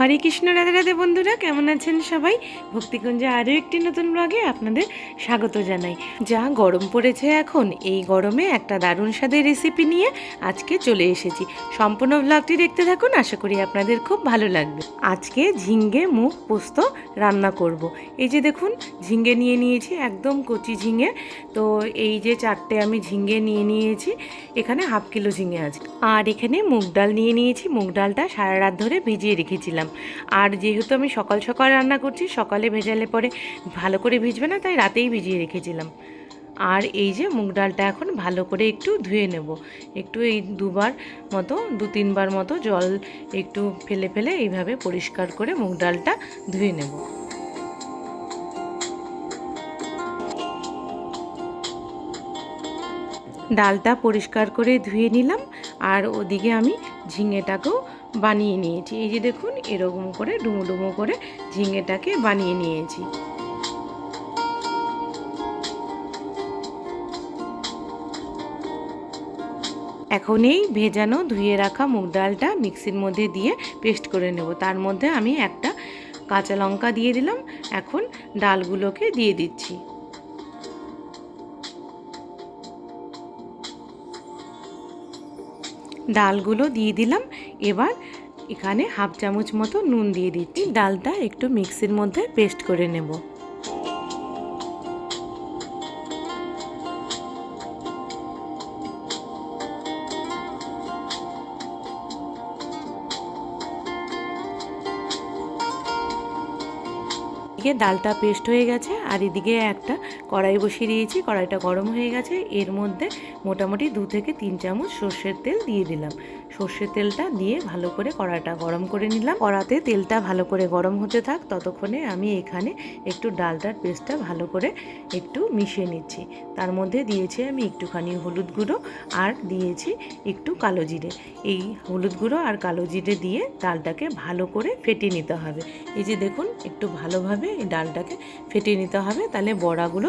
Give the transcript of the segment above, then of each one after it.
হরে কৃষ্ণ, রাধে রাধে বন্ধুরা, কেমন আছেন সবাই? ভক্তিকুঞ্জে আরও একটি নতুন ব্লগে আপনাদের স্বাগত জানাই। যা গরম পড়েছে এখন, এই গরমে একটা দারুণ স্বাদের রেসিপি নিয়ে আজকে চলে এসেছি। সম্পূর্ণ ব্লগটি দেখতে থাকুন, আশা করি আপনাদের খুব ভালো লাগবে। আজকে ঝিঙ্গে মুখ পোস্ত রান্না করব। এই যে দেখুন, ঝিঙ্গে নিয়ে নিয়েছি, একদম কচি ঝিঙে তো এই যে চারটে আমি ঝিঙ্গে নিয়ে নিয়েছি, এখানে হাফ কিলো ঝিঙে আছে। আর এখানে মুগ ডাল নিয়ে নিয়েছি, মুগ ডালটা সারা রাত ধরে ভিজিয়ে রেখেছিলাম। আর যেহেতু আমি সকাল সকাল রান্না করছি, সকালে ভেজালে পরে ভালো করে ভিজবে না, তাই রাতেই ভিজিয়ে রেখেছিলাম। আর এই যে মুগ ডালটা এখন ভালো করে একটু ধুয়ে নেব। একটু এই দুবার মতো, দু তিনবার মতো জল একটু ফেলে ফেলে এইভাবে পরিষ্কার করে মুগ ডালটা ধুয়ে নেব। ডালটা পরিষ্কার করে ধুয়ে নিলাম, আর ওদিকে আমি ঝিঙেটাকেও বানিয়ে নিয়েছি। এই যে দেখুন, এরকম করে ডুমো ডুমো করে ঝিঙেটাকে বানিয়ে নিয়েছি। এখন এই ভেজানো, ধুয়ে রাখা মুগ ডালটা মিক্সির মধ্যে দিয়ে পেস্ট করে নেব। তার মধ্যে আমি একটা কাঁচা লঙ্কা দিয়ে দিলাম। এখন ডালগুলোকে দিয়ে দিচ্ছি। ডালগুলো দিয়ে দিলাম। এবার এখানে হাফ চামচ মতো নুন দিয়ে দিচ্ছি। ডালটা একটু মিক্সির মধ্যে পেস্ট করে নেব। ডালটা পেস্ট হয়ে গেছে, আর এদিকে একটা কড়াই বসিয়ে দিয়েছি, কড়াইটা গরম হয়ে গেছে। এর মধ্যে মোটামুটি দু থেকে তিন চামচ সর্ষের তেল দিয়ে দিলাম। সর্ষের তেলটা দিয়ে ভালো করে কড়াটা গরম করে নিলাম। কড়াতে তেলটা ভালো করে গরম হতে থাক, ততক্ষণে আমি এখানে একটু ডালটার পেস্টটা ভালো করে একটু মিশিয়ে নিচ্ছি। তার মধ্যে দিয়েছি আমি একটুখানি হলুদ গুঁড়ো আর দিয়েছি একটু কালো জিরে। এই হলুদ গুঁড়ো আর কালো জিরে দিয়ে ডালটাকে ভালো করে ফেটে নিতে হবে। এই যে দেখুন, একটু ভালোভাবে এই ডালটাকে ফেটিয়ে নিতে হবে। তাহলে বড়াগুলো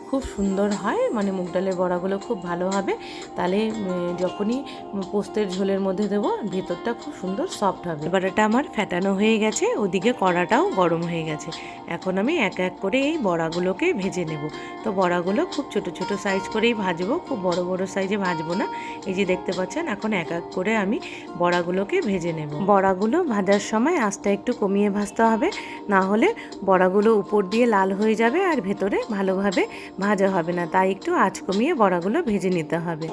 খুব সুন্দর হয় মানে মুগ ডালের বড়াগুলো খুব ভালো হবে। তাহলে যখনই পোস্তের ঝোলের মধ্যে দেবো, ভেতরটা খুব সুন্দর সফট হবে। এটা আমার ফেটানো হয়ে গেছে, ওদিকে কড়াটাও গরম হয়ে গেছে। এখন আমি এক এক করে এই বড়াগুলোকে ভেজে নেব। তো বড়াগুলো খুব ছোট ছোট সাইজ করেই ভাজবো, খুব বড় বড় সাইজে ভাজবো না। এই যে দেখতে পাচ্ছেন, এখন এক এক করে আমি বড়াগুলোকে ভেজে নেব। বড়াগুলো ভাজার সময় আঁচটা একটু কমিয়ে ভাজতে হবে, না হলে বড়াগুলো উপর দিয়ে লাল হয়ে যাবে আর ভেতরে ভালোভাবে ভাজা হবে না তাই একটু আঁচ কমিয়ে বড়াগুলো ভেজে নিতে হবে।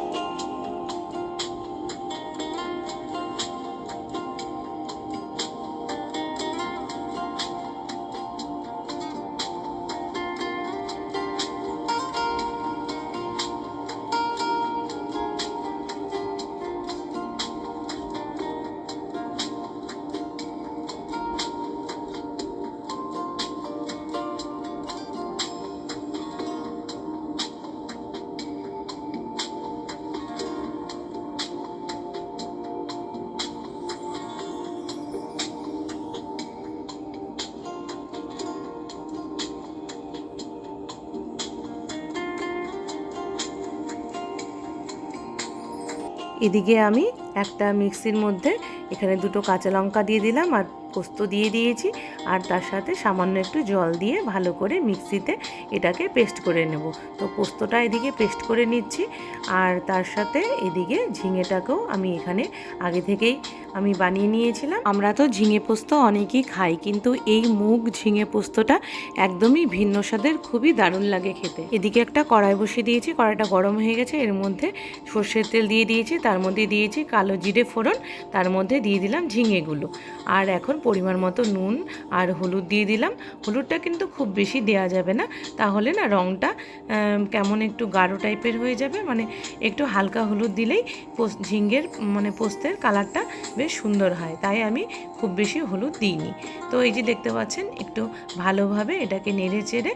এদিকে আমি একটা মিক্সির মধ্যে এখানে দুটো কাঁচা লঙ্কা দিয়ে দিলাম আর পোস্ত দিয়ে দিয়েছি আর তার সাথে সামান্য একটু জল দিয়ে ভালো করে মিক্সিতে এটাকে পেস্ট করে নেব। তো পোস্তটা এদিকে পেস্ট করে নিচ্ছি আর তার সাথে এদিকে ঝিঙেটাকেও আমি এখানে আগে থেকেই আমি বানিয়ে নিয়েছিলাম। আমরা তো ঝিঙে পোস্ত অনেকেই খাই, কিন্তু এই মুগ ঝিঙে পোস্তটা একদমই ভিন্ন স্বাদের, খুবই দারুণ লাগে খেতে। এদিকে একটা কড়াই বসিয়ে দিয়েছি, কড়াইটা গরম হয়ে গেছে, এর মধ্যে সর্ষের তেল দিয়ে দিয়েছি, তার মধ্যে দিয়েছি কালো জিরে ফোড়ন, তার মধ্যে দিয়ে দিলাম ঝিঙেগুলো। আর এখন পরিমাণ মতো নুন আর হলুদ দিয়ে দিলাম। হলুদটা কিন্তু খুব বেশি দেওয়া যাবে না। তাহলে না রঙটা কেমন একটু গাঢ় টাইপের হয়ে যাবে। মানে একটু হালকা হলুদ দিলেই ঝিঙ্গের মানে পোস্তের কালারটা বেশ সুন্দর হয়। তাই আমি খুব বেশি হলুদ দিইনি। তো এই যে দেখতে পাচ্ছেন, একটু ভালোভাবে এটাকে নেড়ে চেড়ে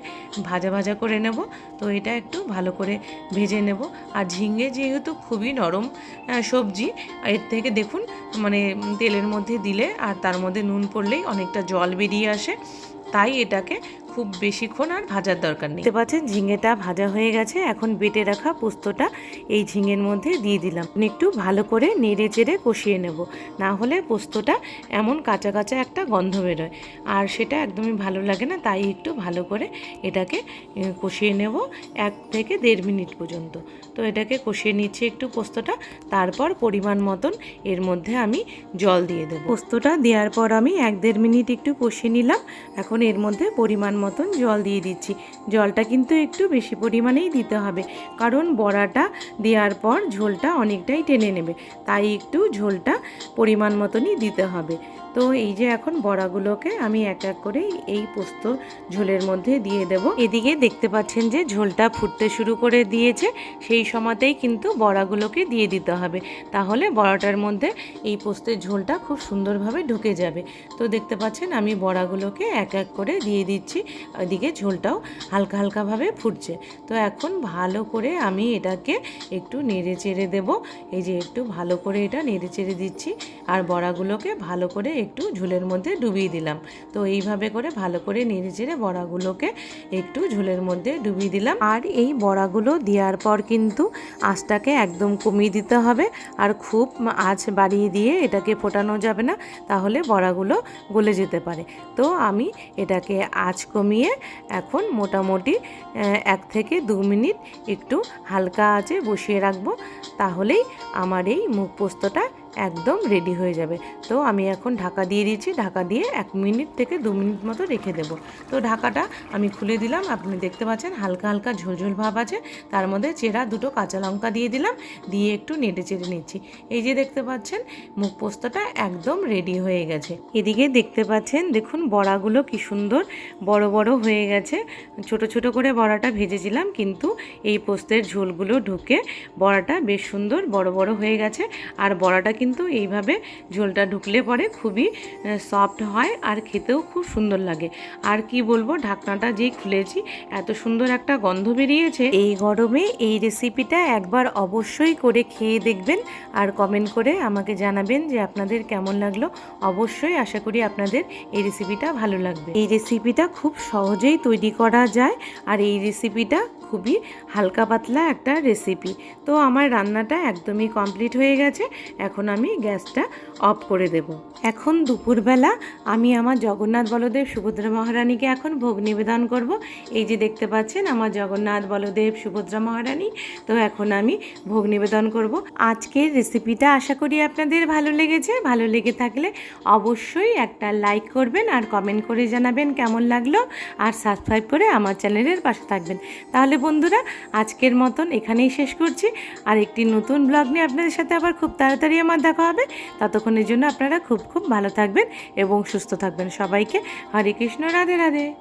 ভাজা ভাজা করে নেব। তো এটা একটু ভালো করে ভেজে নেব। আর ঝিঙ্গে যেহেতু খুবই নরম সবজি, এর থেকে দেখুন মানে তেলের মধ্যে দিলে আর তার মধ্যে নুন পড়লেই অনেকটা জল বেরিয়ে আসে। তাই এটাকে খুব বেশিক্ষণ আর ভাজার দরকার নেই। দেখতে পাচ্ছেন, ঝিঙেটা ভাজা হয়ে গেছে। এখন বেটে রাখা পোস্তটা এই ঝিঙের মধ্যে দিয়ে দিলাম। একটু ভালো করে নেড়ে চেড়ে কষিয়ে নেব। না হলে পোস্তটা এমন কাঁচা কাঁচা একটা গন্ধ বেরোয়। আর সেটা একদমই ভালো লাগে না, তাই একটু ভালো করে এটাকে কষিয়ে নেব এক থেকে দেড় মিনিট পর্যন্ত। তো এটাকে কষিয়ে নিচ্ছি একটু পোস্তটা। তারপর পরিমাণ মতন এর মধ্যে আমি জল দিয়ে দেবো। পোস্তটা দেওয়ার পর আমি এক দেড় মিনিট একটু কষিয়ে নিলাম। এখন এর মধ্যে পরিমাণ মতন জল দিয়ে দিচ্ছি। জলটা কিন্তু একটু বেশি পরিমাণেই দিতে হবে। কারণ বড়াটা দেওয়ার পর ঝোলটা অনেকটাই টেনে নেবে। তাই একটু ঝোলটা পরিমাণ মতনই দিতে হবে। তো এই যে এখন বড়াগুলোকে আমি এক এক করে এই পোস্ত ঝোলের মধ্যে দিয়ে দেব। এদিকে দেখতে পাচ্ছেন যে ঝোলটা ফুটতে শুরু করে দিয়েছে, সেই সময়তেই কিন্তু বড়াগুলোকে দিয়ে দিতে হবে। তাহলে বড়াটার মধ্যে এই পোস্তের ঝোলটা খুব সুন্দরভাবে ঢুকে যাবে। তো দেখতে পাচ্ছেন আমি বড়াগুলোকে এক এক করে দিয়ে দিচ্ছি এদিকে ঝোলটাও হালকা হালকাভাবে ফুটছে। তো এখন ভালো করে আমি এটাকে একটু নেড়ে চেড়ে দেবো। এই যে একটু ভালো করে এটা নেড়ে চেড়ে দিচ্ছি, আর বড়াগুলোকে ভালো করে একটু ঝোলের মধ্যে ডুবিয়ে দিলাম। তো এইভাবে করে ভালো করে নেড়ে চেড়ে বড়াগুলোকে একটু ঝোলের মধ্যে ডুবিয়ে দিলাম। আর এই বড়াগুলো দেওয়ার পর কিন্তু আঁচটাকে একদম কমিয়ে দিতে হবে। আর খুব আঁচ বাড়িয়ে দিয়ে এটাকে ফোটানো যাবে না, তাহলে বড়াগুলো গলে যেতে পারে। তো আমি এটাকে আঁচ কমিয়ে এখন মোটামুটি এক থেকে দু মিনিট একটু হালকা আঁচে বসিয়ে রাখব। তাহলেই আমার এই মুখ পোস্তটা একদম রেডি হয়ে যাবে। তো আমি এখন ঢাকা দিয়ে দিচ্ছি ঢাকা দিয়ে এক মিনিট থেকে দু মিনিট মতো রেখে দেবো। তো ঢাকাটা আমি খুলে দিলাম, আপনি দেখতে পাচ্ছেন হালকা হালকা ঝোলঝোল ভাব আছে। তার মধ্যে চেরা, দুটো কাঁচা লঙ্কা দিয়ে দিলাম, দিয়ে একটু নেড়ে চেড়ে নিচ্ছি। এই যে দেখতে পাচ্ছেন মুখ পোস্তটা একদম রেডি হয়ে গেছে। এদিকে দেখতে পাচ্ছেন, দেখুন বড়াগুলো কি সুন্দর বড় বড় হয়ে গেছে। ছোট ছোট করে বড়াটা ভেজেছিলাম, কিন্তু এই পোস্তের ঝোলগুলো ঢুকে বড়াটা বেশ সুন্দর বড় বড় হয়ে গেছে। আর বড়াটা কিন্তু এইভাবে ঝোলটা ঢুকলে পরে খুবই সফট হয় আর খেতেও খুব সুন্দর লাগে। আর কি বলব, ঢাকনাটা যেই খুলেছি, এত সুন্দর একটা গন্ধ বেরিয়েছে। এই গরমে এই রেসিপিটা একবার অবশ্যই করে খেয়ে দেখবেন আর কমেন্ট করে আমাকে জানাবেন যে আপনাদের কেমন লাগল। অবশ্যই আশা করি আপনাদের এই রেসিপিটা ভালো লাগবে। এই রেসিপিটা খুব সহজেই তৈরি করা যায় আর এই রেসিপিটা খুবই হালকা পাতলা একটা রেসিপি তো আমার রান্নাটা একদমই কমপ্লিট হয়ে গেছে, এখন আমি গ্যাসটা অফ করে দেব। এখন দুপুরবেলা আমি আমার জগন্নাথ বলদেব সুভদ্রা মহারানীকে এখন ভোগ নিবেদন করব। এই যে দেখতে পাচ্ছেন আমার জগন্নাথ বলদেব সুভদ্রা মহারানী, তো এখন আমি ভোগ নিবেদন করব। আজকের রেসিপিটা আশা করি আপনাদের ভালো লেগেছে। ভালো লেগে থাকলে অবশ্যই একটা লাইক করবেন আর কমেন্ট করে জানাবেন কেমন লাগল। আর সাবস্ক্রাইব করে আমার চ্যানেলের পাশে থাকবেন। তাহলে বন্ধুরা, আজকের মতন এখানেই শেষ করছি। আর একটি নতুন ব্লগ নিয়ে আপনাদের সাথে আবার খুব তাড়াতাড়ি আমার দেখা হবে। ততক্ষণের জন্য আপনারা খুব খুব ভালো থাকবেন এবং সুস্থ থাকবেন সবাইকে। হরে কৃষ্ণ, রাধে রাধে।